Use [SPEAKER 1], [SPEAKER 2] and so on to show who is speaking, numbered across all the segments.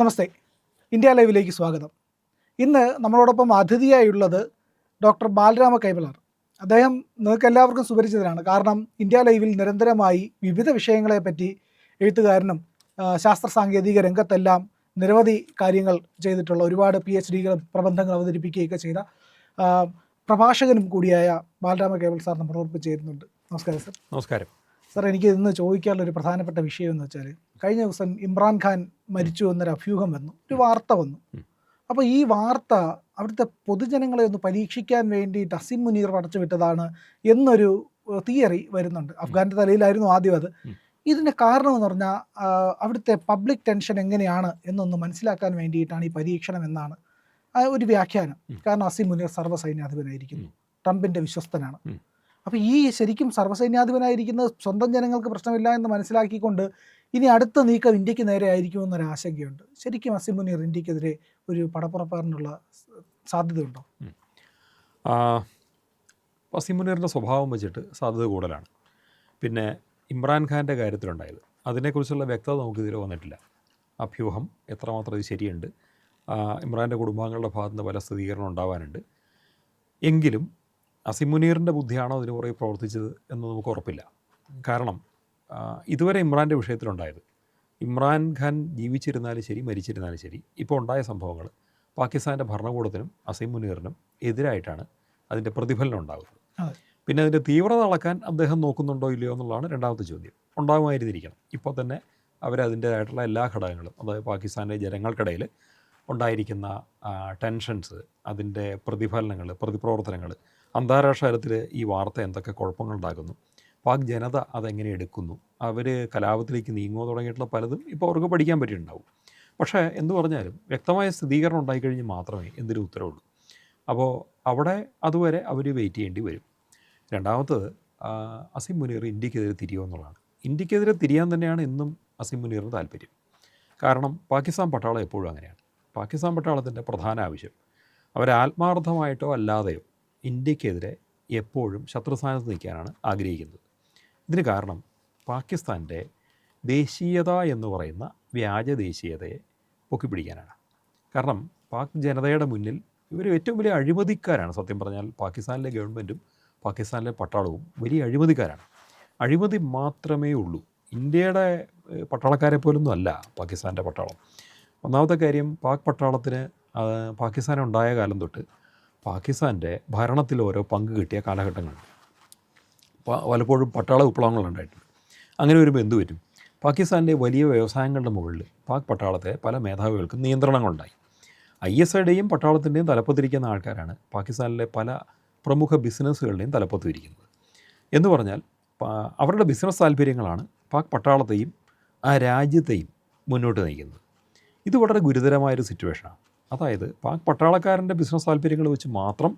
[SPEAKER 1] നമസ്തേ India ലൈവിലേക്ക് സ്വാഗതം. ഇന്ന് നമ്മളോടൊപ്പം അതിഥിയായുള്ളത് ഡോക്ടർ ബാലരാമ കൈമളർ അദ്ദേഹം നിങ്ങൾക്ക് എല്ലാവർക്കും സുപരിചിതനാണ്. കാരണം ഇന്ത്യ ലൈവിൽ നിരന്തരമായി വിവിധ വിഷയങ്ങളെപ്പറ്റി എഴുത്തുകാരനും ശാസ്ത്ര സാങ്കേതിക രംഗത്തെല്ലാം നിരവധി കാര്യങ്ങൾ ചെയ്തിട്ടുള്ള ഒരുപാട് പി എച്ച് ഡികളും പ്രബന്ധങ്ങൾ അവതരിപ്പിക്കുകയൊക്കെ ചെയ്ത പ്രഭാഷകനും കൂടിയായ ബാലരാമ കേവൽ സാർ നമ്മളോടൊപ്പം ചേരുന്നുണ്ട്. നമസ്കാരം സർ.
[SPEAKER 2] നമസ്കാരം.
[SPEAKER 1] സാർ എനിക്ക് ഇന്ന് ചോദിക്കാനുള്ള ഒരു പ്രധാനപ്പെട്ട വിഷയം എന്ന് വെച്ചാൽ കഴിഞ്ഞ ദിവസം ഇമ്രാൻഖാൻ മരിച്ചു എന്നൊരു അഭ്യൂഹം വന്നു. ഒരു വാർത്ത വന്നു. അപ്പോൾ ഈ വാർത്ത അവിടുത്തെ പൊതുജനങ്ങളെ ഒന്ന് പരീക്ഷിക്കാൻ വേണ്ടി അസിം മുനീർ പടച്ചു വിട്ടതാണ് എന്നൊരു തിയറി വരുന്നുണ്ട്. അഫ്ഗാന്റെ തലയിലായിരുന്നു ആദ്യം അത്.
[SPEAKER 2] ഇതിന്റെ
[SPEAKER 1] ഇതിന്റെ കാരണം എന്ന് പറഞ്ഞാൽ അവിടുത്തെ പബ്ലിക് ടെൻഷൻ എങ്ങനെയാണ് എന്നൊന്ന് മനസ്സിലാക്കാൻ വേണ്ടിയിട്ടാണ് ഈ പരീക്ഷണം എന്നാണ് ഒരു വ്യാഖ്യാനം. കാരണം അസിം മുനീർ
[SPEAKER 2] സർവസൈന്യാധിപനായിരിക്കുന്നു.
[SPEAKER 1] ട്രംപിന്റെ വിശ്വസ്തനാണ്. അപ്പോൾ ഈ ശരിക്കും സർവസൈന്യാധിപനായിരിക്കുന്നത് സ്വന്തം ജനങ്ങൾക്ക് പ്രശ്നമില്ല എന്ന് മനസ്സിലാക്കിക്കൊണ്ട് ഇനി അടുത്ത നീക്കം ഇന്ത്യയ്ക്ക് നേരെ ആയിരിക്കുമെന്നൊരു ആശങ്കയുണ്ട്. ശരിക്കും അസിം മുനീർ ഇന്ത്യക്കെതിരെ ഒരു പടപ്പുറപ്പാറിനുള്ള സാധ്യതയുണ്ടോ? സാധ്യതയുണ്ടോ
[SPEAKER 2] മുനീറിന്റെ സ്വഭാവം വെച്ചിട്ട് സാധ്യത കൂടുതലാണ്. പിന്നെ ഇമ്രാൻഖാന്റെ കാര്യത്തിലുണ്ടായത് അതിനെക്കുറിച്ചുള്ള വ്യക്തത നമുക്ക് ഇതിൽ വന്നിട്ടില്ല. അഭ്യൂഹം എത്രമാത്രം ഇത് ശരിയുണ്ട്. ഇമ്രാന്റെ കുടുംബാംഗങ്ങളുടെ ഭാഗത്ത് നിന്ന് പല സ്ഥിരീകരണം ഉണ്ടാവാനുണ്ട്. എങ്കിലും അസിമുനീറിന്റെ ബുദ്ധിയാണോ അതിന് പുറകെ പ്രവർത്തിച്ചത് എന്ന് നമുക്ക് ഉറപ്പില്ല. കാരണം ഇതുവരെ ഇമ്രാന്റെ വിഷയത്തിലുണ്ടായത്. ഇമ്രാൻ ഖാൻ ജീവിച്ചിരുന്നാലും ശരി മരിച്ചിരുന്നാലും ശരി ഇപ്പോൾ ഉണ്ടായ സംഭവങ്ങൾ പാകിസ്ഥാന്റെ ഭരണകൂടത്തിനും അസീം മുനീറിനും എതിരായിട്ടാണ് അതിന്റെ പ്രതിഫലനം ഉണ്ടാകുന്നത്. പിന്നെ അതിന്റെ തീവ്രത അളക്കാൻ അദ്ദേഹം നോക്കുന്നുണ്ടോ ഇല്ലയോ എന്നുള്ളതാണ് രണ്ടാമത്തെ ചോദ്യം. ഉണ്ടാകുമായിരുന്നിരിക്കണം ഇപ്പോൾ തന്നെ അവരതിന്റേതായിട്ടുള്ള എല്ലാ ഘടകങ്ങളും അതായത് പാകിസ്ഥാനിലെ ജനങ്ങൾക്കിടയിൽ ഉണ്ടായിരിക്കുന്ന ടെൻഷൻസ് അതിന്റെ പ്രതിഫലനങ്ങൾ പ്രതിപ്രവർത്തനങ്ങൾ അന്താരാഷ്ട്ര തലത്തിൽ ഈ വാർത്ത എന്തൊക്കെ കുഴപ്പങ്ങളുണ്ടാക്കുന്നു പാക് ജനത അതെങ്ങനെ എടുക്കുന്നു? അവർ കലാപത്തിലേക്ക് നീങ്ങുക തുടങ്ങിയിട്ടുള്ള പലതും ഇപ്പോൾ അവർക്ക് പഠിക്കാൻ പറ്റിയിട്ടുണ്ടാവും. പക്ഷേ എന്ന് പറഞ്ഞാലും വ്യക്തമായ സ്ഥിരീകരണം ഉണ്ടായിക്കഴിഞ്ഞ് മാത്രമേ എന്തിനും ഉത്തരവുള്ളൂ. അപ്പോൾ അവിടെ അതുവരെ അവർ വെയിറ്റ് ചെയ്യേണ്ടി വരും. രണ്ടാമത്തത് അസിം മുനീർ ഇന്ത്യക്കെതിരെ തിരിയോ എന്നുള്ളതാണ്. ഇന്ത്യക്കെതിരെ തിരിയാൻ തന്നെയാണ് ഇന്നും അസിം മുനീറിന് താല്പര്യം. കാരണം പാകിസ്ഥാൻ പട്ടാളം എപ്പോഴും അങ്ങനെയാണ്. പാകിസ്ഥാൻ പട്ടാളത്തിന്റെ പ്രധാന ആവശ്യം അവർ ആത്മാർത്ഥമായിട്ടോ അല്ലാതെയോ ഇന്ത്യക്കെതിരെ എപ്പോഴും ശത്രുസ്ഥാനത്ത് നിൽക്കാനാണ് ആഗ്രഹിക്കുന്നത്. ഇതിന് കാരണം പാകിസ്ഥാന്റെ ദേശീയത എന്ന് പറയുന്ന വ്യാജ ദേശീയതയെ പൊക്കിപ്പിടിക്കാനാണ് കാരണം പാക് ജനതയുടെ മുന്നിൽ ഇവർ ഏറ്റവും വലിയ അഴിമതിക്കാരാണ്. സത്യം പറഞ്ഞാൽ പാകിസ്ഥാനിലെ ഗവൺമെന്റും പാകിസ്ഥാനിലെ പട്ടാളവും വലിയ അഴിമതിക്കാരാണ്. അഴിമതി മാത്രമേ ഉള്ളൂ. ഇന്ത്യയുടെ പട്ടാളക്കാരെ പോലൊന്നും അല്ല പാകിസ്ഥാന്റെ പട്ടാളം. ഒന്നാമത്തെ കാര്യം പാക് പട്ടാളത്തിന് പാകിസ്ഥാനുണ്ടായ കാലം തൊട്ട് പാകിസ്ഥാന്റെ ഭരണത്തിൽ ഓരോ പങ്ക് കിട്ടിയ കാലഘട്ടങ്ങളുണ്ട്. പലപ്പോഴും പട്ടാള വിപ്ലവങ്ങൾ ഉണ്ടായിട്ടുണ്ട് അങ്ങനെ വരുമ്പോൾ എന്ത് വരും. പാകിസ്ഥാന്റെ വലിയ വ്യവസായങ്ങളുടെ മുകളിൽ പാക് പട്ടാളത്തെ പല മേധാവികൾക്കും നിയന്ത്രണങ്ങളുണ്ടായി. ഐ എസ് ഐയുടെയും പട്ടാളത്തിന്റെയും തലപ്പത്തിരിക്കുന്ന ആൾക്കാരാണ് പാകിസ്ഥാനിലെ പല പ്രമുഖ ബിസിനസ്സുകളുടെയും തലപ്പത്ത് ഇരിക്കുന്നത് എന്ന് പറഞ്ഞാൽ അവരുടെ ബിസിനസ് താല്പര്യങ്ങളാണ് പാക് പട്ടാളത്തെയും ആ രാജ്യത്തെയും മുന്നോട്ട് നയിക്കുന്നത്. ഇത് വളരെ ഗുരുതരമായൊരു സിറ്റുവേഷനാണ്. അതായത് പാക് പട്ടാളക്കാരന്റെ ബിസിനസ് താല്പര്യങ്ങൾ വെച്ച് മാത്രം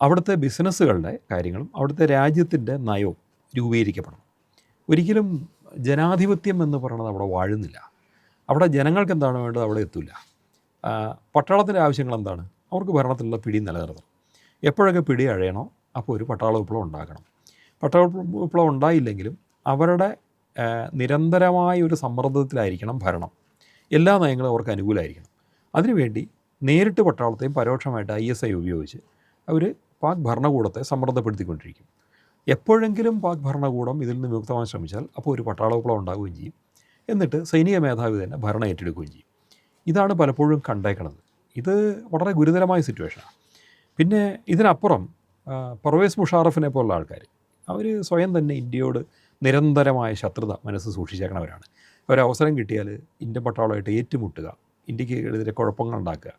[SPEAKER 2] അവിടുത്തെ ബിസിനസ്സുകളുടെ കാര്യങ്ങളും അവിടുത്തെ രാജ്യത്തിന്റെ നയവും രൂപീകരിക്കപ്പെടണം ഒരിക്കലും ജനാധിപത്യം എന്ന് പറയുന്നത് അവിടെ വാഴുന്നില്ല. അവിടെ ജനങ്ങൾക്ക് എന്താണ് വേണ്ടത്? അവിടെ എത്തില്ല പട്ടാളത്തിന്റെ ആവശ്യങ്ങൾ എന്താണ്? അവർക്ക് ഭരണത്തിലുള്ള പിടി നിലനിർത്തണം. എപ്പോഴൊക്കെ പിടി അഴയണോ അപ്പോൾ ഒരു പട്ടാള വിപ്ലവം ഉണ്ടാക്കണം പട്ടാള വിപ്ലവം ഉണ്ടായില്ലെങ്കിലും അവരുടെ നിരന്തരമായ ഒരു സമ്മർദ്ദത്തിലായിരിക്കണം ഭരണം. എല്ലാ നയങ്ങളും അവർക്ക് അനുകൂലമായിരിക്കണം. അതിനുവേണ്ടി നേരിട്ട് പട്ടാളത്തെയും പരോക്ഷമായിട്ട് ഐ എസ് ഐ ഉപയോഗിച്ച് അവർ പാക് ഭരണകൂടത്തെ സമ്മർദ്ദപ്പെടുത്തിക്കൊണ്ടിരിക്കും എപ്പോഴെങ്കിലും പാക് ഭരണകൂടം ഇതിൽ നിന്ന് വിമുക്തമാൻ ശ്രമിച്ചാൽ അപ്പോൾ ഒരു പട്ടാള വിപ്ലവം ഉണ്ടാവുകയും ചെയ്യും. എന്നിട്ട് സൈനിക മേധാവി തന്നെ ഭരണം ഏറ്റെടുക്കുകയും ചെയ്യും. ഇതാണ് പലപ്പോഴും കണ്ടേക്കണത്. ഇത് വളരെ ഗുരുതരമായ സിറ്റുവേഷനാണ്. പിന്നെ ഇതിനപ്പുറം പർവേസ് മുഷാറഫിനെ പോലുള്ള ആൾക്കാർ അവർ സ്വയം തന്നെ ഇന്ത്യയോട് നിരന്തരമായ ശത്രുത മനസ്സ് സൂക്ഷിച്ചേക്കണവരാണ്. ഒരവസരം കിട്ടിയാൽ ഇന്ത്യൻ പട്ടാളമായിട്ട് ഏറ്റുമുട്ടുക ഇന്ത്യയ്ക്ക് എതിരെ കുഴപ്പങ്ങൾ ഉണ്ടാക്കുക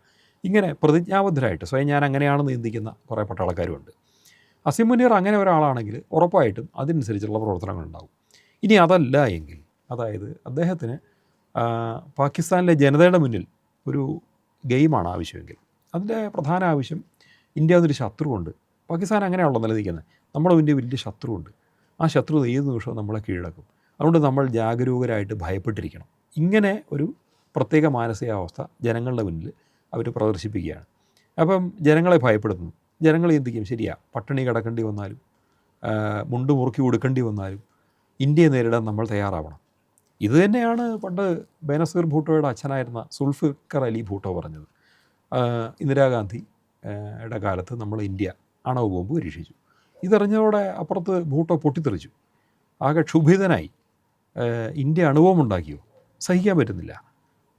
[SPEAKER 2] ഇങ്ങനെ പ്രതിജ്ഞാബദ്ധരായിട്ട് സ്വയം ഞാൻ അങ്ങനെയാണെന്ന് ചിന്തിക്കുന്ന കുറേ പട്ടാളക്കാരുമുണ്ട്. അസിം മുനീർ അങ്ങനെ ഒരാളാണെങ്കിൽ ഉറപ്പായിട്ടും അതിനനുസരിച്ചുള്ള പ്രവർത്തനങ്ങൾ ഉണ്ടാകും ഇനി അതല്ല എങ്കിൽ അതായത് അദ്ദേഹത്തിന് പാകിസ്ഥാനിലെ ജനതയുടെ മുന്നിൽ ഒരു ഗെയിമാണ് ആവശ്യമെങ്കിൽ. അതിന്റെ പ്രധാന ആവശ്യം ഇന്ത്യ എന്നൊരു ശത്രുവുണ്ട്. പാകിസ്ഥാൻ അങ്ങനെയാണല്ലോ നിലനിൽക്കുന്നത്. നമ്മുടെ മുന്നിൽ വലിയ ശത്രുവുണ്ട്. ആ ശത്രു ഏത് നിമിഷവും നമ്മളെ കീഴടക്കും. അതുകൊണ്ട് നമ്മൾ ജാഗരൂകരായിട്ട് ഭയപ്പെട്ടിരിക്കണം. ഇങ്ങനെ ഒരു പ്രത്യേക മാനസികാവസ്ഥ ജനങ്ങളുടെ മുന്നിൽ അവർ പ്രദർശിപ്പിക്കുകയാണ്. അപ്പം ജനങ്ങളെ ഭയപ്പെടുത്തുന്നു. ജനങ്ങൾ ചിന്തിക്കും ശരിയാ പട്ടിണി കിടക്കേണ്ടി വന്നാലും മുണ്ട് മുറുക്കി കൊടുക്കേണ്ടി വന്നാലും ഇന്ത്യയെ നേരിടാൻ നമ്മൾ തയ്യാറാവണം. ഇത് തന്നെയാണ് പണ്ട് ബേനസീർ ഭൂട്ടോയുടെ അച്ഛനായിരുന്ന സുൽഫിക്കർ അലി ഭൂട്ടോ പറഞ്ഞത്. ഇന്ദിരാഗാന്ധി യുടെ കാലത്ത് നമ്മൾ ഇന്ത്യ അണവ് ബോംബ് പരീക്ഷിച്ചു. ഇതറിഞ്ഞതോടെ അപ്പുറത്ത് ഭൂട്ടോ പൊട്ടിത്തെറിച്ചു. ആകെ ക്ഷുഭിതനായി. ഇന്ത്യ അണുബോംബ് ഉണ്ടാക്കിയോ? സഹിക്കാൻ പറ്റുന്നില്ല.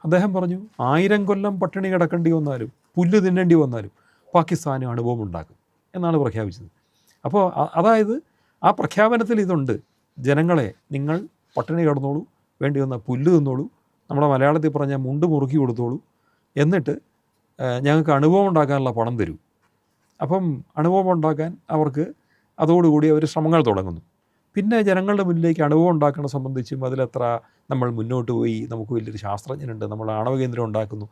[SPEAKER 2] അദ്ദേഹം പറഞ്ഞു ആയിരം കൊല്ലം പട്ടിണി കിടക്കേണ്ടി വന്നാലും പുല്ല് തിന്നേണ്ടി വന്നാലും പാകിസ്ഥാന് ഉണ്ടാക്കും എന്നാണ് പ്രഖ്യാപിച്ചത്. അപ്പോൾ അതായത് ആ പ്രഖ്യാപനത്തിൽ ഇതുണ്ട്. ജനങ്ങളെ നിങ്ങൾ പട്ടിണി കിടന്നോളൂ വേണ്ടി വന്ന പുല്ല് തിന്നോളൂ നമ്മുടെ മലയാളത്തിൽ പറഞ്ഞ മുണ്ട് മുറുക്കി കൊടുത്തോളൂ എന്നിട്ട് ഞങ്ങൾക്ക് അനുഭവം ഉണ്ടാക്കാനുള്ള പണം തരൂ. അപ്പം അനുഭവം ഉണ്ടാക്കാൻ അവർക്ക് അതോടുകൂടി അവർ ശ്രമങ്ങൾ തുടങ്ങുന്നു. പിന്നെ ജനങ്ങളുടെ മുന്നിലേക്ക് അനുഭവം ഉണ്ടാക്കണ സംബന്ധിച്ചും അതിലെത്ര നമ്മൾ മുന്നോട്ട് പോയി നമുക്ക് വലിയൊരു ശാസ്ത്രജ്ഞനുണ്ട് നമ്മൾ ആണവ കേന്ദ്രം ഉണ്ടാക്കുന്നു.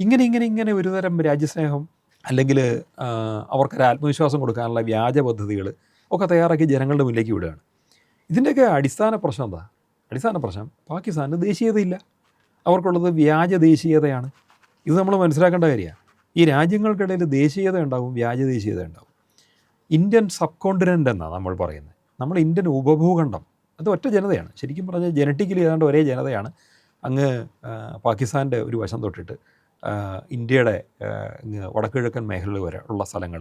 [SPEAKER 2] ഇങ്ങനെ ഇങ്ങനെ ഇങ്ങനെ ഒരുതരം രാജ്യസ്നേഹം അല്ലെങ്കിൽ അവർക്കൊരു ആത്മവിശ്വാസം കൊടുക്കാനുള്ള വ്യാജ പദ്ധതികൾ ഒക്കെ തയ്യാറാക്കി ജനങ്ങളുടെ മുന്നിലേക്ക് വിടുകയാണ്. ഇതിന്റെയൊക്കെ അടിസ്ഥാന പ്രശ്നം എന്താ? അടിസ്ഥാന പ്രശ്നം പാകിസ്ഥാന് ദേശീയതയില്ല. അവർക്കുള്ളത് വ്യാജ ദേശീയതയാണ്. ഇത് നമ്മൾ മനസ്സിലാക്കേണ്ട കാര്യമാണ്. ഈ രാജ്യങ്ങൾക്കിടയിൽ ദേശീയത ഉണ്ടാവും വ്യാജ ദേശീയത ഉണ്ടാവും. ഇന്ത്യൻ സബ് കോണ്ടിനെന്റ് എന്നാണ് നമ്മൾ പറയുന്നത്. നമ്മൾ ഇന്ത്യൻ ഉപഭൂഖണ്ഡം അത് ഒറ്റ ജനതയാണ്. ശരിക്കും പറഞ്ഞാൽ ജനറ്റിക്കലി ഏതാണ്ട് ഒരേ ജനതയാണ്. അങ്ങ് പാകിസ്ഥാന്റെ ഒരു വശം തൊട്ടിട്ട് ഇന്ത്യയുടെ വടക്കുകിഴക്കൻ മേഖലകൾ വരെ ഉള്ള സ്ഥലങ്ങൾ.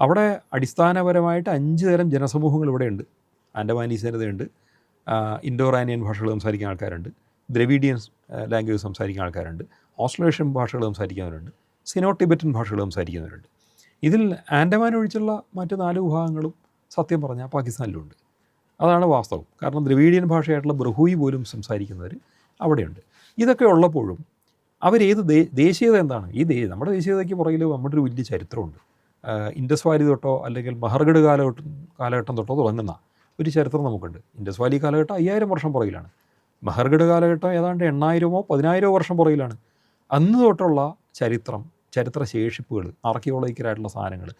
[SPEAKER 2] അവിടെ അടിസ്ഥാനപരമായിട്ട് അഞ്ച് തരം ജനസമൂഹങ്ങൾ ഇവിടെയുണ്ട് ആൻഡമാനീസ് ജനതയുണ്ട്. ഇൻഡോറാനിയൻ ഭാഷകൾ സംസാരിക്കുന്ന ആൾക്കാരുണ്ട്. ദ്രവീഡിയൻ ലാംഗ്വേജ് സംസാരിക്കുന്ന ആൾക്കാരുണ്ട്. ഓസ്ട്രേലേഷ്യൻ ഭാഷകൾ സംസാരിക്കുന്നവരുണ്ട്. സിനോ ടിബറ്റൻ ഭാഷകൾ സംസാരിക്കുന്നവരുണ്ട്. ഇതിൽ ആൻഡമാൻ ഒഴിച്ചുള്ള മറ്റ് നാല് വിഭാഗങ്ങളും സത്യം പറഞ്ഞാൽ പാകിസ്ഥാനിലുണ്ട്. അതാണ് വാസ്തവം. കാരണം ദ്രവീഡിയൻ ഭാഷയായിട്ടുള്ള ബ്രഹൂയി പോലും സംസാരിക്കുന്നവർ അവിടെയുണ്ട്. ഇതൊക്കെ ഉള്ളപ്പോഴും അവരേത് ദേ ദേശീയത എന്താണ്? ഈ ദേ നമ്മുടെ ദേശീയതയ്ക്ക് പുറകിൽ നമ്മുടെ ഒരു വലിയ ചരിത്രമുണ്ട്. ഇൻഡസ് വാലി തൊട്ടോ അല്ലെങ്കിൽ മഹർഗഡ് കാലഘട്ടം കാലഘട്ടം തൊട്ടോ തുടങ്ങുന്ന ഒരു ചരിത്രം നമുക്കുണ്ട്. ഇൻഡസ് വാലി കാലഘട്ടം അയ്യായിരം വർഷം പുറകിലാണ്. മഹർഗഡ് കാലഘട്ടം ഏതാണ്ട് എണ്ണായിരമോ പതിനായിരമോ വർഷം പുറകിലാണ്. അന്ന് തൊട്ടുള്ള ചരിത്രം ചരിത്ര ശേഷിപ്പുകൾ ആർക്കിയോളജിക്കലായിട്ടുള്ള സാധനങ്ങൾ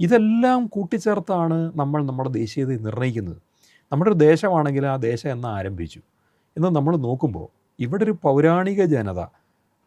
[SPEAKER 2] ഇതെല്ലാം കൂട്ടിച്ചേർത്താണ് നമ്മൾ നമ്മുടെ ദേശീയതയെ നിർണയിക്കുന്നത്. നമ്മുടെ ഒരു ദേശമാണെങ്കിൽ ആ ദേശം എന്ന് ആരംഭിച്ചു? എന്ന് നമ്മൾ നോക്കുമ്പോൾ ഇവിടെ ഒരു പൗരാണിക ജനത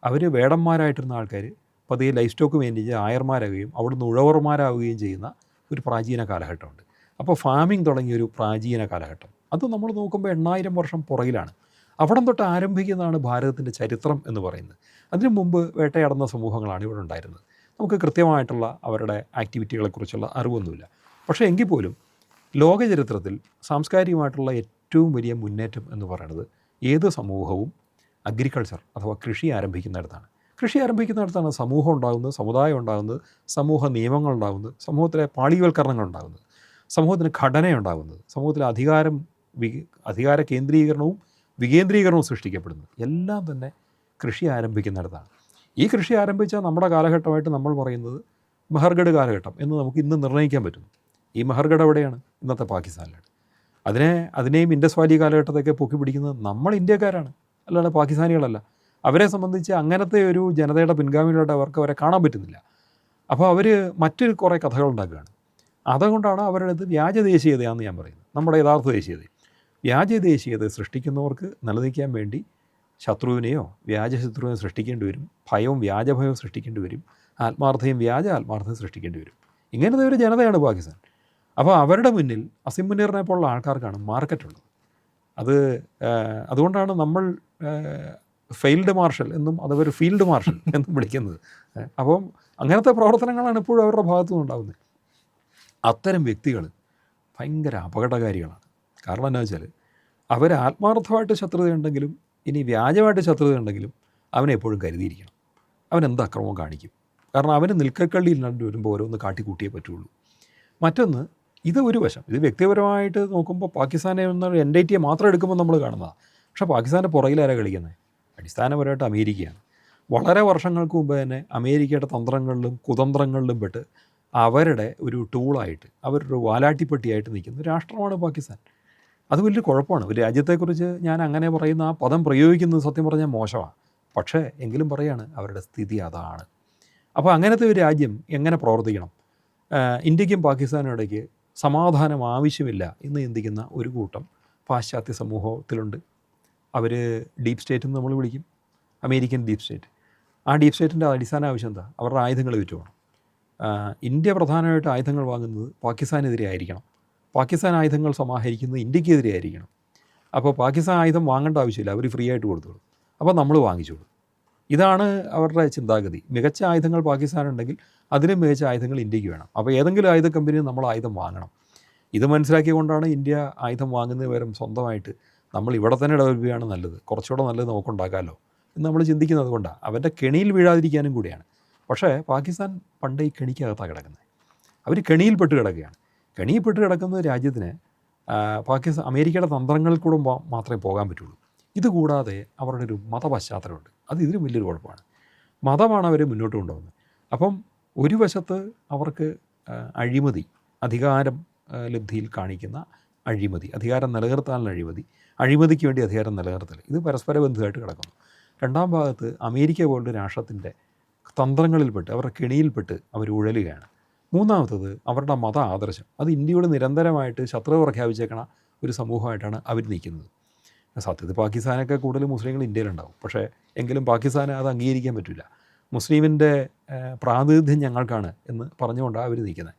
[SPEAKER 2] അവർ വേടന്മാരായിട്ടിരുന്ന ആൾക്കാർ പതിയെ ലൈഫ് സ്റ്റോക്ക് വേണ്ടി ആയർമാരാകുകയും അവിടുന്ന് ഉഴവർമാരാകുകയും ചെയ്യുന്ന ഒരു പ്രാചീന കാലഘട്ടമുണ്ട്. അപ്പോൾ ഫാമിംഗ് തുടങ്ങിയ ഒരു പ്രാചീന കാലഘട്ടം. അത് നമ്മൾ നോക്കുമ്പോൾ എണ്ണായിരം വർഷം പുറകിലാണ്. അവിടം തൊട്ട് ആരംഭിക്കുന്നതാണ് ഭാരതത്തിന്റെ ചരിത്രം എന്ന് പറയുന്നത്. അതിനു മുമ്പ് വേട്ടയാടുന്ന സമൂഹങ്ങളാണ് ഇവിടെ ഉണ്ടായിരുന്നത്. നമുക്ക് കൃത്യമായിട്ടുള്ള അവരുടെ ആക്ടിവിറ്റികളെക്കുറിച്ചുള്ള അറിവൊന്നുമില്ല. പക്ഷേ എങ്കിൽ പോലും ലോക ചരിത്രത്തിൽ സാംസ്കാരികമായിട്ടുള്ള ഏറ്റവും വലിയ മുന്നേറ്റം എന്ന് പറയുന്നത് ഏത് സമൂഹവും അഗ്രികൾച്ചർ അഥവാ കൃഷി ആരംഭിക്കുന്നിടത്താണ്. കൃഷി ആരംഭിക്കുന്നിടത്താണ് സമൂഹം ഉണ്ടാകുന്നത് സമുദായം ഉണ്ടാകുന്നത് സമൂഹ നിയമങ്ങൾ ഉണ്ടാകുന്നത് സമൂഹത്തിലെ പാളിവൽക്കരണങ്ങൾ ഉണ്ടാകുന്നത് സമൂഹത്തിന് ഘടന ഉണ്ടാകുന്നത് സമൂഹത്തിലെ അധികാരം വി അധികാര കേന്ദ്രീകരണവും വികേന്ദ്രീകരണവും സൃഷ്ടിക്കപ്പെടുന്നു എല്ലാം തന്നെ കൃഷി ആരംഭിക്കുന്നിടത്താണ്. ഈ കൃഷി ആരംഭിച്ച നമ്മുടെ കാലഘട്ടമായിട്ട് നമ്മൾ പറയുന്നത് മെഹർഗഡ് കാലഘട്ടം എന്ന് നമുക്ക് ഇന്ന് നിർണയിക്കാൻ പറ്റുന്നു. ഈ മെഹർഗഡ് എവിടെയാണ് ഇന്നത്തെ പാകിസ്ഥാനിലാണ്. അതിനെ അതിനെയും ഇൻഡസ് വാലി കാലഘട്ടത്തൊക്കെ പൊക്കി പിടിക്കുന്നത് നമ്മൾ ഇന്ത്യക്കാരാണ് അല്ലാതെ പാകിസ്ഥാനികളല്ല. അവരെ സംബന്ധിച്ച് അങ്ങനത്തെ ഒരു ജനതയുടെ പിൻഗാമികളായിട്ട് അവർക്ക് അവരെ കാണാൻ പറ്റുന്നില്ല. അപ്പോൾ അവർ മറ്റൊരു കുറേ കഥകൾ ഉണ്ടാക്കുകയാണ്. അതുകൊണ്ടാണ് അവരുടെ അടുത്ത് വ്യാജ ദേശീയതയാണെന്ന് ഞാൻ പറയുന്നത്. നമ്മുടെ യഥാർത്ഥ ദേശീയത. വ്യാജ ദേശീയത സൃഷ്ടിക്കുന്നവർക്ക് നിലനിൽക്കാൻ വേണ്ടി ശത്രുവിനെയോ വ്യാജ ശത്രുവിനെ സൃഷ്ടിക്കേണ്ടി വരും. ഭയവും വ്യാജഭയവും സൃഷ്ടിക്കേണ്ടി വരും. ആത്മാർത്ഥയും വ്യാജ ആത്മാർത്ഥയും സൃഷ്ടിക്കേണ്ടി വരും. ഇങ്ങനത്തെ ഒരു ജനതയാണ് പാകിസ്ഥാൻ. അപ്പോൾ അവരുടെ മുന്നിൽ അസിം മുനീറിനെ പോലുള്ള ആൾക്കാർക്കാണ് മാർക്കറ്റുള്ളത് അത് അതുകൊണ്ടാണ് നമ്മൾ ഫെയിൽഡ് മാർഷൽ എന്നും അതൊരു ഫീൽഡ് മാർഷൽ എന്നും വിളിക്കുന്നത്. അപ്പം അങ്ങനത്തെ പ്രവർത്തനങ്ങളാണ് ഇപ്പോഴും അവരുടെ ഭാഗത്തു നിന്നുണ്ടാകുന്നത് അത്തരം വ്യക്തികൾ ഭയങ്കര അപകടകാരികളാണ്. കാരണം എന്താ വെച്ചാൽ അവർ ആത്മാർത്ഥമായിട്ട് ശത്രുതയുണ്ടെങ്കിലും ഇനി വ്യാജമായിട്ട് ശത്രുതയുണ്ടെങ്കിലും അവനെ എപ്പോഴും കരുതിയിരിക്കണം. അവൻ എന്ത് അക്രമവും കാണിക്കും? കാരണം അവന് നിൽക്കക്കള്ളിയിൽ വരുമ്പോൾ ഓരോന്ന് കാട്ടിക്കൂട്ടിയേ പറ്റുള്ളൂ. മറ്റൊന്ന് ഇത് ഒരു വശം. ഇത് വ്യക്തിപരമായിട്ട് നോക്കുമ്പോൾ പാകിസ്ഥാനെ എന്ന എൻ ഐ ടിയെ മാത്രം എടുക്കുമ്പോൾ നമ്മൾ കാണുന്നതാണ് പക്ഷേ പാകിസ്ഥാന്റെ പുറകിലാരാ കളിക്കുന്നത് അടിസ്ഥാനപരമായിട്ട് അമേരിക്കയാണ്. വളരെ വർഷങ്ങൾക്ക് മുമ്പ് തന്നെ അമേരിക്കയുടെ തന്ത്രങ്ങളിലും കുതന്ത്രങ്ങളിലും പെട്ട് അവരുടെ ഒരു ടൂളായിട്ട് അവരുടെ വാലാട്ടിപ്പെട്ടിയായിട്ട് നിൽക്കുന്ന രാഷ്ട്രമാണ് പാകിസ്ഥാൻ. അത് വലിയ കുഴപ്പമാണ്. ഒരു രാജ്യത്തെക്കുറിച്ച് ഞാൻ അങ്ങനെ പറയുന്ന ആ പദം പ്രയോഗിക്കുന്നത് സത്യം പറഞ്ഞാൽ മോശമാണ്. പക്ഷേ എങ്കിലും പറയാണ് അവരുടെ സ്ഥിതി അതാണ്. അപ്പോൾ അങ്ങനത്തെ ഒരു രാജ്യം എങ്ങനെ പ്രവർത്തിക്കണം? ഇന്ത്യക്കും പാകിസ്ഥാനും ഇടയ്ക്ക് സമാധാനം ആവശ്യമില്ല എന്ന് ചിന്തിക്കുന്ന ഒരു കൂട്ടം പാശ്ചാത്യ സമൂഹത്തിലുണ്ട്. അവർ ഡീപ് സ്റ്റേറ്റ് എന്ന് നമ്മൾ വിളിക്കും. American deep state. ആ ഡീപ് സ്റ്റേറ്റിന്റെ അടിസ്ഥാന ആവശ്യം എന്താ? അവരുടെ ആയുധങ്ങൾ വിറ്റ് പോകണം ഇന്ത്യ പ്രധാനമായിട്ട് ആയുധങ്ങൾ വാങ്ങുന്നത് പാകിസ്ഥാനെതിരെ ആയിരിക്കണം. പാകിസ്ഥാൻ ആയുധങ്ങൾ സമാഹരിക്കുന്നത് ഇന്ത്യക്കെതിരെ ആയിരിക്കണം. അപ്പോൾ പാകിസ്ഥാൻ ആയുധം വാങ്ങേണ്ട ആവശ്യമില്ല. അവർ ഫ്രീ ആയിട്ട് കൊടുത്തോളും. അപ്പോൾ നമ്മൾ വാങ്ങിച്ചോളൂ. ഇതാണ് അവരുടെ ചിന്താഗതി. മികച്ച ആയുധങ്ങൾ പാകിസ്ഥാനുണ്ടെങ്കിൽ അതിലും മികച്ച ആയുധങ്ങൾ ഇന്ത്യയ്ക്ക് വേണം. അപ്പോൾ ഏതെങ്കിലും ആയുധ കമ്പനി നമ്മൾ ആയുധം വാങ്ങണം. ഇത് മനസ്സിലാക്കിയുകൊണ്ടാണ് ഇന്ത്യ ആയുധം വാങ്ങുന്നത് പകരം സ്വന്തമായിട്ട് നമ്മൾ ഇവിടെ തന്നെ ചെയ്യുകയാണ് നല്ലത്. കുറച്ചുകൂടെ നല്ലത് നമുക്കുണ്ടാക്കാമല്ലോ എന്ന് നമ്മൾ ചിന്തിക്കുന്നത് കൊണ്ടാണ്. അവന്റെ കെണിയിൽ വീഴാതിരിക്കാനും കൂടിയാണ്. പക്ഷേ പാകിസ്ഥാൻ പണ്ട് ഈ കെണിക്കകത്താണ് കിടക്കുന്നത്. അവർ കെണിയിൽപ്പെട്ട് കിടക്കുകയാണ്. കെണിയിൽപ്പെട്ട് കിടക്കുന്ന രാജ്യത്തിന് പാകിസ്ഥാൻ അമേരിക്കയുടെ തന്ത്രങ്ങളിൽ മാത്രമേ പോകാൻ പറ്റുള്ളൂ. ഇതുകൂടാതെ അവരുടെ ഒരു മതപശ്ചാത്തലമുണ്ട്. അത് ഇതിലും വലിയൊരു കുഴപ്പമാണ്. മതമാണ് അവർ മുന്നോട്ട് കൊണ്ടുപോകുന്നത് അപ്പം ഒരു വശത്ത് അവർക്ക് അഴിമതി അധികാരം ലബ്ധിയിൽ കാണിക്കുന്ന അഴിമതി അധികാരം നിലനിർത്താനുള്ള അഴിമതി അഴിമതിക്ക് വേണ്ടി അധികാരം നിലനിർത്തൽ ഇത് പരസ്പര ബന്ധമായിട്ട് കിടക്കുന്നു. രണ്ടാം ഭാഗത്ത് അമേരിക്ക പോലുള്ള രാഷ്ട്രത്തിന്റെ തന്ത്രങ്ങളിൽപ്പെട്ട് അവരുടെ കെണിയിൽപ്പെട്ട് അവർ ഉഴലുകയാണ്. മൂന്നാമത്തത് അവരുടെ മത ആദർശം. അത് ഇന്ത്യയോട് നിരന്തരമായിട്ട് ശത്രു പ്രഖ്യാപിച്ചേക്കണ ഒരു സമൂഹമായിട്ടാണ് അവർ നിൽക്കുന്നത്. സത്യത്തിൽ പാകിസ്ഥാനൊക്കെ കൂടുതൽ മുസ്ലിങ്ങൾ ഇന്ത്യയിലുണ്ടാവും. പക്ഷേ എങ്കിലും പാകിസ്ഥാന് അത് അംഗീകരിക്കാൻ പറ്റില്ല. മുസ്ലിമിന്റെ പ്രാതിനിധ്യം ഞങ്ങൾക്കാണ് എന്ന് പറഞ്ഞുകൊണ്ടാണ് അവർ നിൽക്കുന്നത്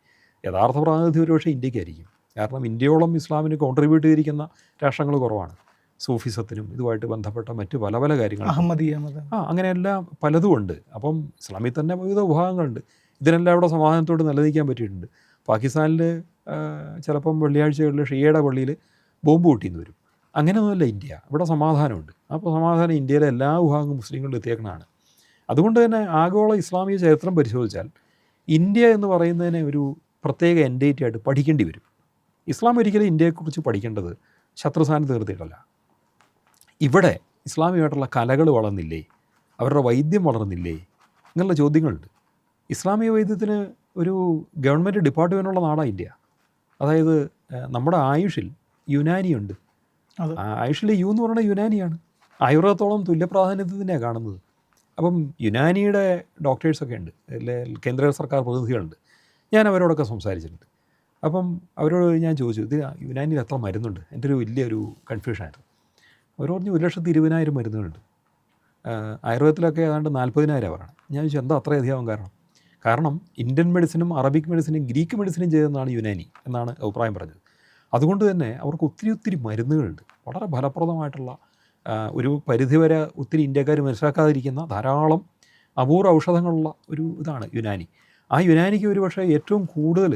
[SPEAKER 2] യഥാർത്ഥ പ്രാതിനിധ്യം ഒരുപക്ഷെ ഇന്ത്യക്കായിരിക്കും. കാരണം ഇന്ത്യയോളം ഇസ്ലാമിന് കോൺട്രിബ്യൂട്ട് ചെയ്തിരിക്കുന്ന രാഷ്ട്രങ്ങൾ കുറവാണ്. സൂഫിസത്തിനും ഇതുമായിട്ട് ബന്ധപ്പെട്ട മറ്റ് പല പല
[SPEAKER 1] മതം
[SPEAKER 2] ആ അങ്ങനെയെല്ലാം പലതും ഉണ്ട്. അപ്പം ഇസ്ലാമിൽ തന്നെ വിവിധ വിഭാഗങ്ങളുണ്ട്. ഇതിനെല്ലാം ഇവിടെ സമാധാനത്തോട് നിലനിൽക്കാൻ പറ്റിയിട്ടുണ്ട്. പാകിസ്ഥാനിൽ ചിലപ്പം വെള്ളിയാഴ്ചകളിൽ ഷിയയുടെ പള്ളിയിൽ ബോംബ് പൊട്ടിയെന്ന് വരും. അങ്ങനെയൊന്നുമല്ല ഇന്ത്യ. ഇവിടെ സമാധാനമുണ്ട്. അപ്പോൾ സമാധാനം ഇന്ത്യയിലെ എല്ലാ വിഭാഗങ്ങളും മുസ്ലിങ്ങളിൽ എത്തിയേക്കണതാണ്. അതുകൊണ്ട് തന്നെ ആഗോള ഇസ്ലാമിക ചരിത്രം പരിശോധിച്ചാൽ ഇന്ത്യ എന്ന് പറയുന്നതിനെ ഒരു പ്രത്യേക എൻഡേറ്റി ആയിട്ട് പഠിക്കേണ്ടി വരും. ഇസ്ലാം ഒരിക്കലും ഇന്ത്യയെക്കുറിച്ച് പഠിക്കേണ്ടത് ശത്രുസ്ഥാനം തീർത്തിട്ടല്ല. ഇവിടെ ഇസ്ലാമികമായിട്ടുള്ള കലകൾ വളർന്നില്ലേ? അവരുടെ വൈദ്യം വളർന്നില്ലേ? ഇങ്ങനെയുള്ള ചോദ്യങ്ങളുണ്ട്. ഇസ്ലാമിക വൈദ്യത്തിന് ഒരു ഗവൺമെന്റ് ഡിപ്പാർട്ട്മെന്റുള്ള നാടാണ് ഇന്ത്യ. അതായത് നമ്മുടെ ആയുഷിൽ യുനാനിയുണ്ട്.
[SPEAKER 1] അതെ.
[SPEAKER 2] ആയുഷിലെ യു എന്ന് പറയുന്നത് യുനാനിയാണ്. ആയുർവേദത്തോളം തുല്യപ്രാധാന്യത്തിൽ തന്നെയാണ് കാണുന്നത്. അപ്പം യുനാനിയുടെ ഡോക്ടേഴ്സൊക്കെ ഉണ്ട്. കേന്ദ്ര സർക്കാർ പ്രതിനിധികളുണ്ട്. ഞാൻ അവരോടൊക്കെ സംസാരിച്ചിട്ടുണ്ട്. അപ്പം അവരോട് ഞാൻ ചോദിച്ചു ഇത് യുനാനിയിൽ എത്ര മരുന്നുണ്ട്? എന്റെ ഒരു വലിയൊരു കൺഫ്യൂഷനായിരുന്നു അവർ പറഞ്ഞു ഒരു ലക്ഷത്തി ഇരുപതിനായിരം മരുന്നുകളുണ്ട്. ആയുർവേദത്തിലൊക്കെ ഏതാണ്ട് നാൽപ്പതിനായിരം പറയണം ഞാൻ ചോദിച്ചു എന്താ അത്രയധികം കാരണം? കാരണം ഇന്ത്യൻ മെഡിസിനും അറബിക് മെഡിസിനും ഗ്രീക്ക് മെഡിസിനും ചെയ്തതെന്നാണ് യുനാനി എന്നാണ് അഭിപ്രായം പറഞ്ഞത്. അതുകൊണ്ട് തന്നെ അവർക്ക് ഒത്തിരി ഒത്തിരി മരുന്നുകളുണ്ട്. വളരെ ഫലപ്രദമായിട്ടുള്ള ഒരു പരിധിവരെ ഒത്തിരി ഇന്ത്യക്കാർ മനസ്സിലാക്കാതിരിക്കുന്ന ധാരാളം അപൂർവ ഔഷധങ്ങളുള്ള ഒരു ഇതാണ് യുനാനി. ആ യുനാനിക്ക് ഒരു പക്ഷേ ഏറ്റവും കൂടുതൽ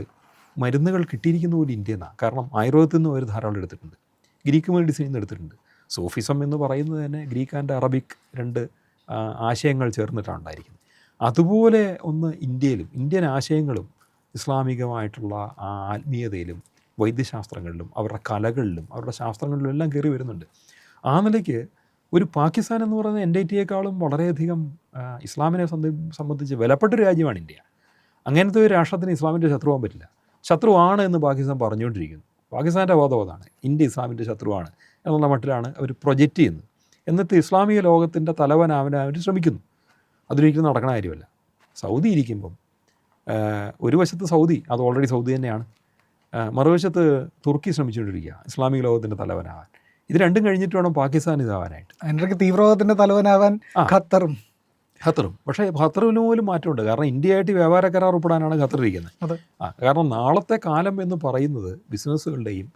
[SPEAKER 2] മരുന്നുകൾ കിട്ടിയിരിക്കുന്ന പോലും ഇന്ത്യ എന്നാണ് കാരണം ആയുർവേദത്തിൽ നിന്ന് അവർ ധാരാളം എടുത്തിട്ടുണ്ട്. ഗ്രീക്ക് മെഡിസിനിൽ നിന്ന് എടുത്തിട്ടുണ്ട്. സോഫിസം എന്ന് പറയുന്നത് തന്നെ ഗ്രീക്ക് ആൻഡ് അറബിക് രണ്ട് ആശയങ്ങൾ ചേർന്നിട്ടാണ് ഉണ്ടായിരിക്കുന്നത്. അതുപോലെ ഒന്ന് ഇന്ത്യയിലും ഇന്ത്യൻ ആശയങ്ങളും ഇസ്ലാമികമായിട്ടുള്ള ആത്മീയതയിലും വൈദ്യശാസ്ത്രങ്ങളിലും അവരുടെ കലകളിലും അവരുടെ ശാസ്ത്രങ്ങളിലും എല്ലാം കയറി വരുന്നുണ്ട്. ആ നിലയ്ക്ക് ഒരു പാകിസ്ഥാൻ എന്ന് പറയുന്നത് എൻ ഐ ടിയേക്കാളും വളരെയധികം ഇസ്ലാമിനെ സംബന്ധി- സംബന്ധിച്ച് വിലപ്പെട്ടൊരു രാജ്യമാണ് ഇന്ത്യ. അങ്ങനത്തെ ഒരു രാഷ്ട്രത്തിന് ഇസ്ലാമിന്റെ ശത്രുവാൻ പറ്റില്ല. ശത്രുവാണ് എന്ന് പാകിസ്ഥാൻ പറഞ്ഞുകൊണ്ടിരിക്കുന്നു. പാകിസ്ഥാന്റെ വാദം അതാണ്. ഇന്ത്യ ഇസ്ലാമിന്റെ ശത്രുവാണ് എന്നുള്ള മട്ടിലാണ് അവർ പ്രൊജക്റ്റ് ചെയ്യുന്നത്. എന്നിട്ട് ഇസ്ലാമിക ലോകത്തിന്റെ തലവനാവാൻ അവർ ശ്രമിക്കുന്നു. അതൊരിക്കലും നടക്കണ കാര്യമല്ല. സൗദി ഇരിക്കുമ്പം ഒരു വശത്ത് സൗദി അത് ഓൾറെഡി സൗദി തന്നെയാണ്. മറുവശത്ത് തുർക്കി ശ്രമിച്ചുകൊണ്ടിരിക്കുക. ഇസ്ലാമിക ലോകത്തിന്റെ തലവനാവാൻ. ഇത് രണ്ടും കഴിഞ്ഞിട്ട് വേണം പാകിസ്ഥാൻ ഇതാവാനായിട്ട്.
[SPEAKER 1] അതിന്റെ തീവ്രവാദത്തിന്റെ തലവനാവാൻ. ഖത്തറും.
[SPEAKER 2] ഖത്തറും. പക്ഷേ ഖത്തറിന് പോലും മാറ്റമുണ്ട്. കാരണം ഇന്ത്യയായിട്ട് വ്യാപാര കരാർ ഒപ്പിടാനാണ് ഖത്തർ ഇരിക്കുന്നത്. ആ കാരണം നാളത്തെ കാലം എന്ന് പറയുന്നത് ബിസിനസ്സുകളുടെയും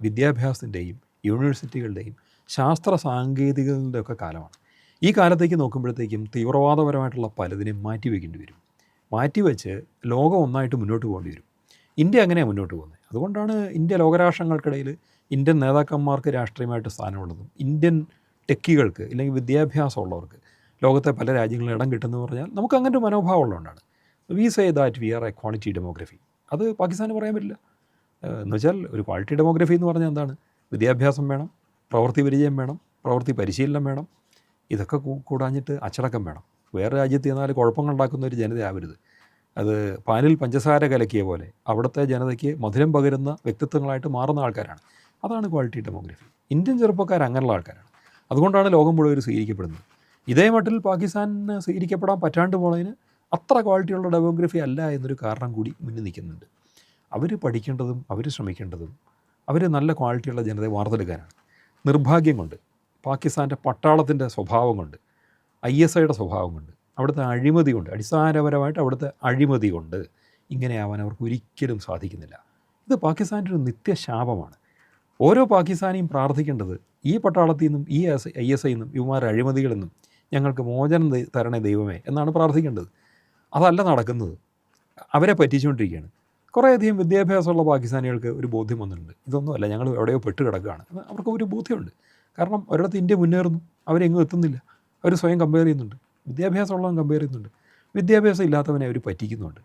[SPEAKER 2] വിദ്യാഭ്യാസത്തിന്റെയും യൂണിവേഴ്സിറ്റികളുടെയും ശാസ്ത്ര സാങ്കേതികതകളുടെ ഒക്കെ കാലമാണ്. ഈ കാലത്തേക്ക് നോക്കുമ്പോഴത്തേക്കും തീവ്രവാദപരമായിട്ടുള്ള പലതിനെയും മാറ്റിവെക്കേണ്ടി വരും. മാറ്റിവെച്ച് ലോകം ഒന്നായിട്ട് മുന്നോട്ട് പോകേണ്ടി വരും. ഇന്ത്യ അങ്ങനെ മുന്നോട്ട് പോകുന്നത് അതുകൊണ്ടാണ് ഇന്ത്യ ലോകരാഷ്ട്രങ്ങൾക്കിടയിൽ ഇന്ത്യൻ നേതാക്കന്മാർക്ക് രാഷ്ട്രീയമായിട്ട് സ്ഥാനമുള്ളതും ഇന്ത്യൻ ടെക്കികൾക്ക് ഇല്ലെങ്കിൽ വിദ്യാഭ്യാസമുള്ളവർക്ക് ലോകത്തെ പല രാജ്യങ്ങളിൽ ഇടം കിട്ടുമെന്ന് പറഞ്ഞാൽ നമുക്ക് അങ്ങനെ ഒരു മനോഭാവം ഉള്ളതുകൊണ്ടാണ്. We say that we are a quality demography അത് പാകിസ്ഥാന് പറയാൻ പറ്റില്ല. എന്ന് വെച്ചാൽ ഒരു ക്വാളിറ്റി ഡെമോഗ്രഫി എന്ന് പറഞ്ഞാൽ എന്താണ്? വിദ്യാഭ്യാസം വേണം പ്രവൃത്തി പരിചയം വേണം പ്രവൃത്തി പരിശീലനം വേണം. ഇതൊക്കെ കൂടാഞ്ഞിട്ട് അച്ചടക്കം വേണം. വേറെ രാജ്യത്ത് ചെന്നാൽ കുഴപ്പങ്ങളുണ്ടാക്കുന്ന ഒരു ജനതയാവരുത്. അത് പാനിൽ പഞ്ചസാര കലക്കിയ പോലെ അവിടുത്തെ ജനതയ്ക്ക് മധുരം പകരുന്ന വ്യക്തിത്വങ്ങളായിട്ട് മാറുന്ന ആൾക്കാരാണ്. അതാണ് ക്വാളിറ്റി ഡെമോഗ്രഫി ഇന്ത്യൻ ചെറുപ്പക്കാർ അങ്ങനെയുള്ള ആൾക്കാരാണ്. അതുകൊണ്ടാണ് ലോകം മുഴുവൻ സ്വീകരിക്കപ്പെടുന്നത്. ഇതേ മട്ടിൽ പാകിസ്ഥാനിന് സ്വീകരിക്കപ്പെടാൻ പറ്റാണ്ട് പോണതിന് അത്ര ക്വാളിറ്റിയുള്ള ഡെമോഗ്രഫി അല്ല എന്നൊരു കാരണം കൂടി മുന്നിൽ നിൽക്കുന്നുണ്ട്. അവർ പഠിക്കേണ്ടതും അവർ ശ്രമിക്കേണ്ടതും അവർ നല്ല ക്വാളിറ്റിയുള്ള ജനതയെ വാർത്തെടുക്കാനാണ്. നിർഭാഗ്യം കൊണ്ട് പാകിസ്ഥാന്റെ പട്ടാളത്തിന്റെ സ്വഭാവം കൊണ്ട് ഐ എസ് ഐയുടെ സ്വഭാവം കൊണ്ട് അവിടുത്തെ അഴിമതിയുണ്ട്. അടിസ്ഥാനപരമായിട്ട് അവിടുത്തെ അഴിമതിയുണ്ട്. ഇങ്ങനെ ആവാൻ അവർക്ക് ഒരിക്കലും സാധിക്കുന്നില്ല. ഇത് പാകിസ്ഥാന്റെ ഒരു നിത്യശാപമാണ്. ഓരോ പാകിസ്ഥാനിയും പ്രാർത്ഥിക്കേണ്ടത് ഈ പട്ടാളത്തിൽ നിന്നും ഈ എസ് ഐ എസ് ഐ നിന്നും ഇവമാർ അഴിമതികളിൽ നിന്നും ഞങ്ങൾക്ക് മോചനം തരണേ ദൈവമേ എന്നാണ് പ്രാർത്ഥിക്കേണ്ടത്. അതല്ല നടക്കുന്നത്. അവരെ പറ്റിച്ചുകൊണ്ടിരിക്കുകയാണ്. കുറേയധികം വിദ്യാഭ്യാസമുള്ള പാകിസ്ഥാനികൾക്ക് ഒരു ബോധ്യം വന്നിട്ടുണ്ട്. ഇതൊന്നുമല്ല ഞങ്ങൾ എവിടെയോ പെട്ട് കിടക്കുകയാണ്. അവർക്ക് ഒരു ബോധ്യമുണ്ട്. കാരണം ഒരിടത്ത് ഇന്ത്യ മുന്നേറുന്നു. അവരെങ്ങും എത്തുന്നില്ല. അവർ സ്വയം കമ്പയർ ചെയ്യുന്നുണ്ട്. വിദ്യാഭ്യാസമുള്ളവൻ കമ്പയർ ചെയ്യുന്നുണ്ട് വിദ്യാഭ്യാസം ഇല്ലാത്തവനെ അവർ പറ്റിക്കുന്നുണ്ട്.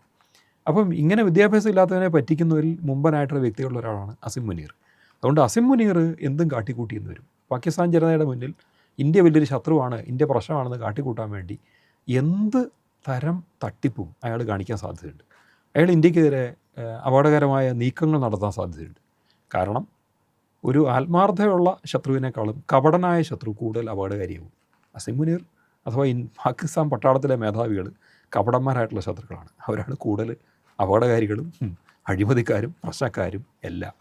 [SPEAKER 2] അപ്പം ഇങ്ങനെ വിദ്യാഭ്യാസം ഇല്ലാത്തവനെ പറ്റിക്കുന്നവരിൽ മുമ്പനായിട്ടുള്ള വ്യക്തികളുള്ള ഒരാളാണ് അസിം മുനീർ. അതുകൊണ്ട് അസിം മുനീർ എന്തും കാട്ടിക്കൂട്ടി എന്ന് വരും. പാകിസ്ഥാൻ ജനതയുടെ മുന്നിൽ ഇന്ത്യ വലിയൊരു ശത്രുവാണ് ഇന്ത്യ പ്രശ്നമാണെന്ന് കാട്ടിക്കൂട്ടാൻ വേണ്ടി എന്ത് തരം തട്ടിപ്പും അയാൾ കാണിക്കാൻ സാധ്യതയുണ്ട്. അയാൾ ഇന്ത്യക്കെതിരെ അപകടകരമായ നീക്കങ്ങൾ നടത്താൻ സാധ്യതയുണ്ട്. കാരണം ഒരു ആത്മാർത്ഥതയുള്ള ശത്രുവിനേക്കാളും കപടനായ ശത്രു കൂടുതൽ അപകടകാരിയാവും. അസിം മുനീർ അഥവാ ഇൻ പാകിസ്ഥാൻ പട്ടാളത്തിലെ മേധാവികൾ കപടന്മാരായിട്ടുള്ള ശത്രുക്കളാണ്. അവരാണ് കൂടുതൽ അപകടകാരികളും അഴിമതിക്കാരും പ്രശ്നക്കാരും എല്ലാം.